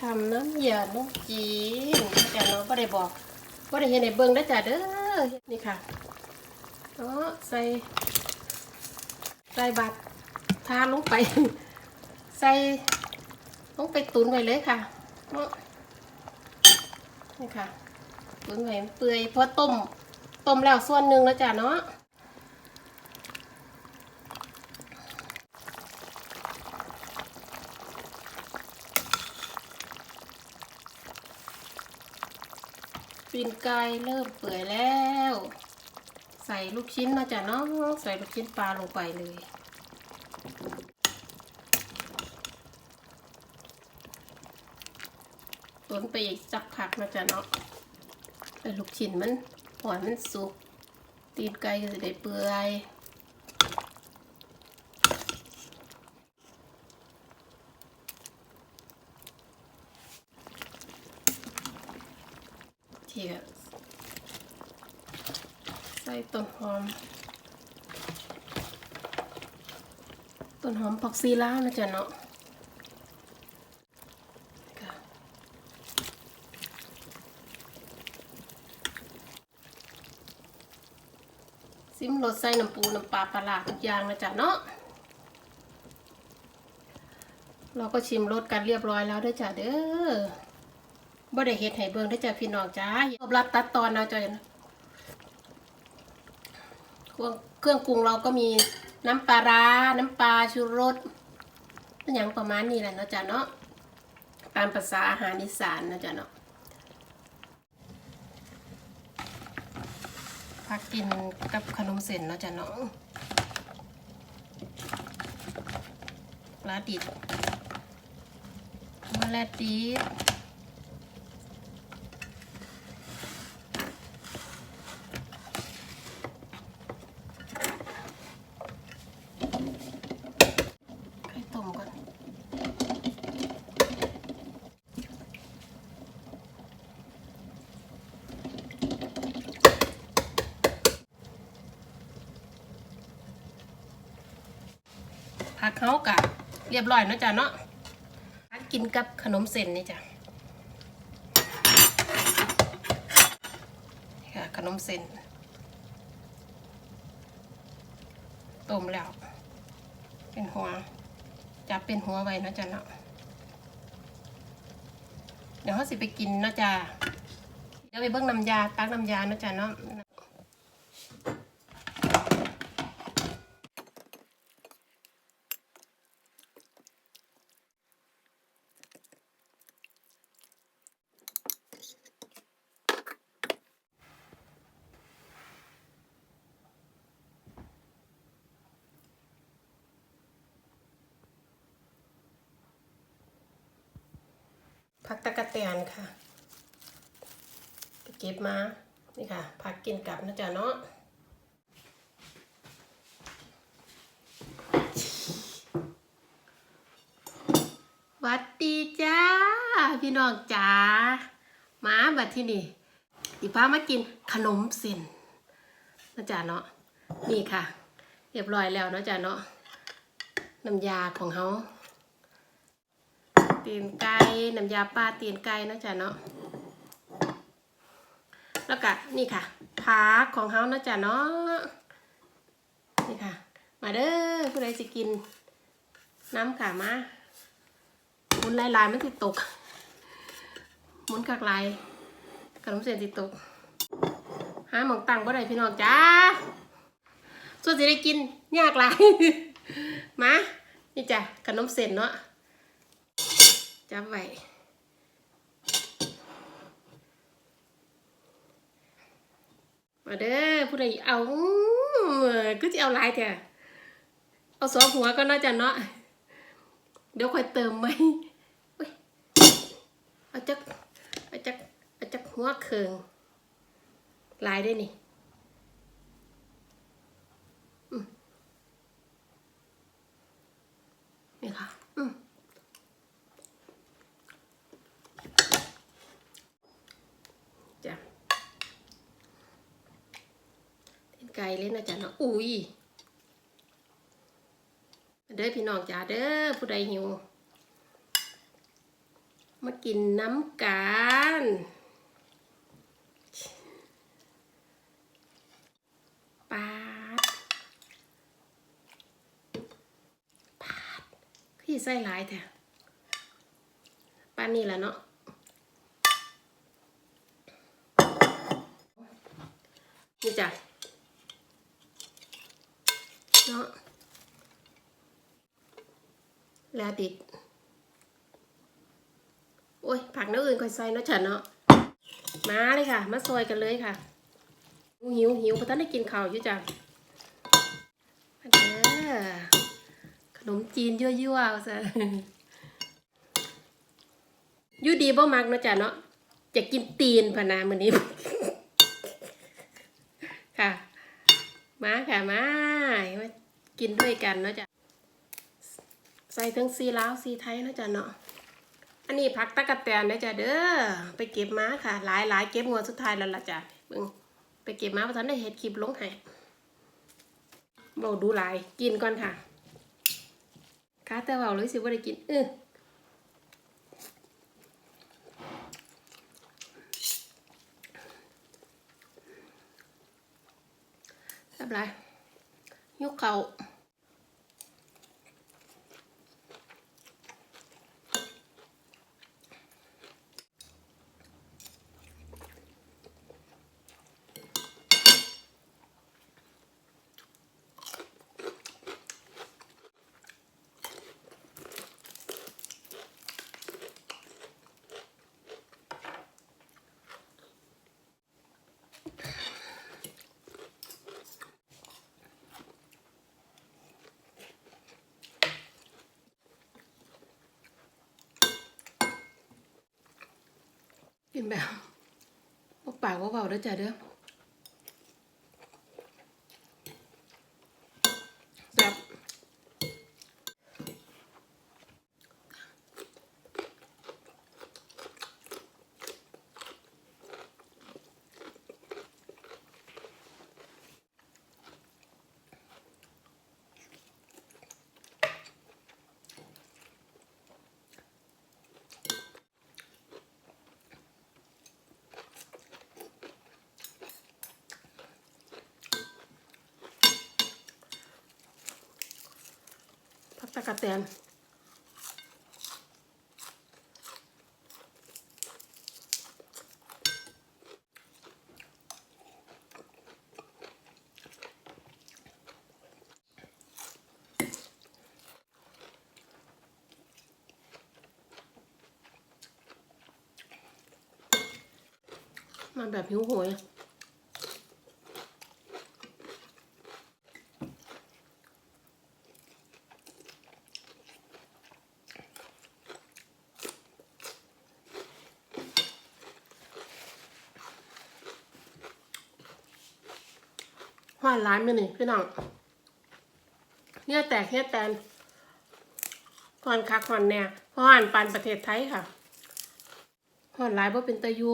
ทำน้ำยาลูกจีนจ้ะเนาะก็ได้บอกก็ได้เห็นในเบิ้งได้จ้ะเด้อนี่ค่ะเนาะใส่ใส่บัตรทาลงไป ใส่ลงไปตุนไว้เลยค่ะเนาะนี่ค่ะตุนไว้เปื่อยเพราะต้มต้มแล้วส่วนหนึ่งแล้วจ้ะเนาะ ตีนไก่เริ่มเปื่อยแล้ว ใส่ลูกชิ้นนะจ๊ะเนาะใส่ลูกชิ้นปลาลงไปเลยตุนไปอีกสักพักนะจ๊ะเนาะไอ้ลูกชิ้นมันหอยมันสุก ตีนไก่ก็จะได้เปื่อยเทียใส่ต้น หอม ต้นหอมผักซีลาวนะจ๊ะเนาะซิมรสใส่น้ำปูน้ำปลาปลาทุกอย่างนะจ๊ะเนาะ เราก็ชิมรสกันเรียบร้อยแล้วเด้วยจ้ะเด้อบ่ได้เฮ็ดให้เบิ่งด้วยจ้ะพี่น้องจ้าอย่ารับตัดตอนเอาจ้ะ เครื่องเครื่องปรุงเราก็มีน้ำปลาร้า น้ำปลาชูรสอย่างประมาณนี้แหละเนาะจ้ะเนาะตามภาษาอาหารอีสานนะจ๊ะเนาะพักกินกับขนมเส้นเนาะจ้ะเนาะปลาดิบมะแลดดิบ ผักเขากะเรียบร้อยนะจ้ะเนาะผักกินกับขนมเส้นนี่จ้ะค่ะขนมเส้นต้มแล้ว เป็นหัวจับเป็นหัวไว้นะจ้ะเนาะเดี๋ยวเขาสิไปกินนะจ้ะเดี๋ยวไปเบิ้งน้ำยาตักน้ำยานะจ้ะเนาะ ผักตะกะเตียนค่ะไปเก็บมา นี่ค่ะ ผักกินกลับนะจ๊ะเนาะวัดดีจ้า พี่น้องจ๋ามาบัดที่นี่ดิพามากินขนมเส้นนะจ๊ะเนาะนี่ค่ะ เรียบร้อยแล้วนะจ๊ะเนาะน้ำยาของเขา ตีนไก่น้ำยาปลาตีนไก่นะจ๊ะเนาะแล้วก็นี่ค่ะผักของเขานะจ๊ะเนาะนี่ค่ะ มาเด้อผู้ใดจะกิน น้ำค่ะมาหมุนลายลายๆมันติดตกหมุนกักลายขนมเส้นติดตกหาหมองตังบ่ได้พี่น้องจ้าส่วนจะได้กินยากหลายมานี่จ้ะขนมเส้นเนาะ จับไว้มาเด้อผู้ใดเอาก็จะเอาลายแท้เอาสองหัวก็น่าจะเนาะเดี๋ยวค่อยเติมไหมเอาจักเอาจักเอาจักหัวเคืองลายได้นี่นี่ค่ะตีนไก่ เลยนะจ๊ะเนาะอุ้ยเด้อพี่น้องจ้าเด้อผู้ใดหิว มากินน้ำกันปาดปาดพี่ใส่หลายแท้ปานนี่แหละเนาะนี่จ้ะเนาะ แล้วติด โอ้ย ผักน้ำอื่นค่อยใส่เนาะฉันเนาะ มาเลยค่ะ มาซอยกันเลยค่ะ หิวหิวเพราะท่านได้กินข้าวอยู่จ้ะมาเด้อขนมจีนยั่วยั่วซะยู่ดีบ่มักเนาะจ้ะเนาะจะกินตีนพนามือนี้ ค่ะ มาค่ะมา มากินด้วยกันเนาะจ้ะ ใส่ทั้งซีลาวซีไทยนะจ้ะเนาะ อันนี้ผักตะกะแตนนะจ๊ะเด้อ ไปเก็บมาค่ะ หลายหลายเก็บงวดสุดท้ายแล้วล่ะจ้ะเบิ่งไปเก็บมาเพราะท่านได้เห็ดคลิปลงให้เราดูหลาย กินก่อนค่ะคาแต่เว่าเลยสิว่าได้กินเออแซ่บไรยกเข่า กินแบบว่าปากว่าเบาๆด้อจ้ะเด้อแซ่บผักตะกะแตนมาแบบหิวโหย ห้อยร้านมือนี่พี่น้องเนี่ยแตกเนี่ยแตนห่อนคักห่อนแน่ห่อนปันประเทศไทยค่ะห่อนหลายเพราะเป็นตะยู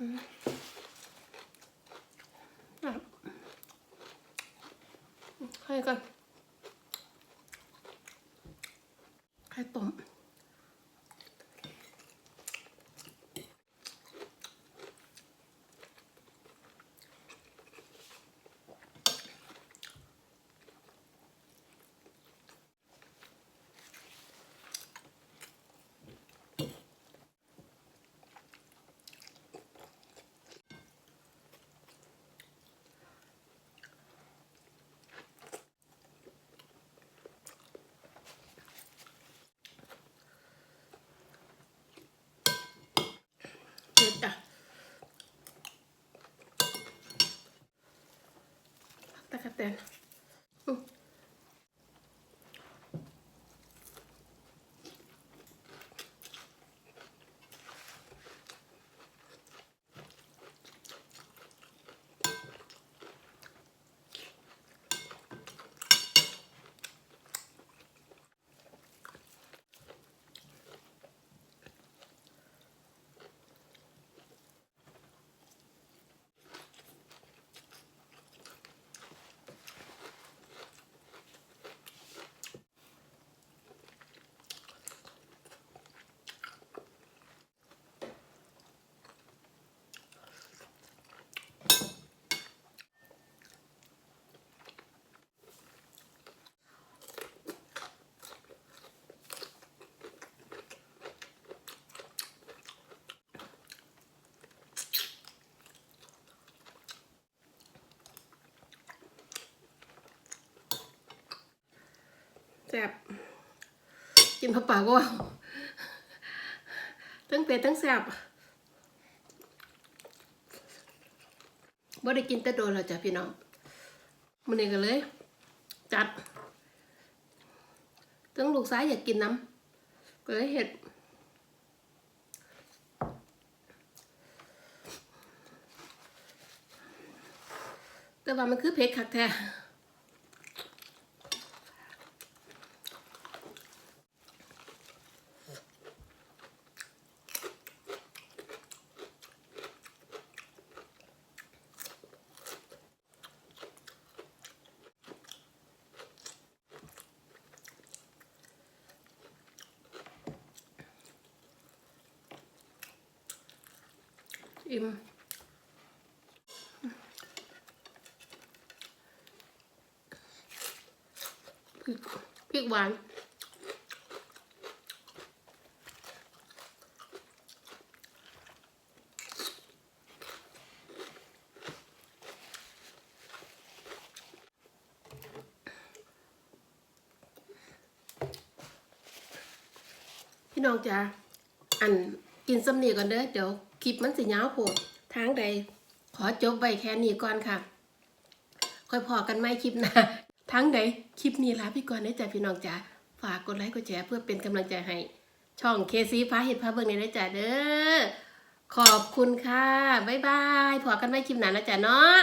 อะให้ก่อ ต แซ่บกินเปล่าก็ว่าทั้งเผ็ดทั้งแซ่บบ่ได้กินแต่โดนแล้วจ้ะพี่น้องมันเองก็เลย จัดทั้งลูกซ้ายอยากกินน้ำก็เลยเห็ดแต่ว่ามันคือเผ็ดคักแท้ อิ่มพริกพริกหวานพี่น้องจ๋าอันกินสำเนียก่อนเด้อเดี๋ยว คลิปมันสิยาวโผดทางใด ขอจบไว้แค่นี้ก่อนค่ะ ค่อยพอกันไม่คลิปหน้าทั้งใดคลิปนี้ลาพี่ก่อนได้จ้ะพี่น้องจ๋าฝากกดไลค์กดแชร์เพื่อเป็นกำลังใจให้ ช่องเคซีฟ้าเห็ดพาเบิ่งในได้จ้ะเด้อขอบคุณค่ะ บ๊ายบายพอกันไม่คลิปหน้านะจ๊ะเนาะ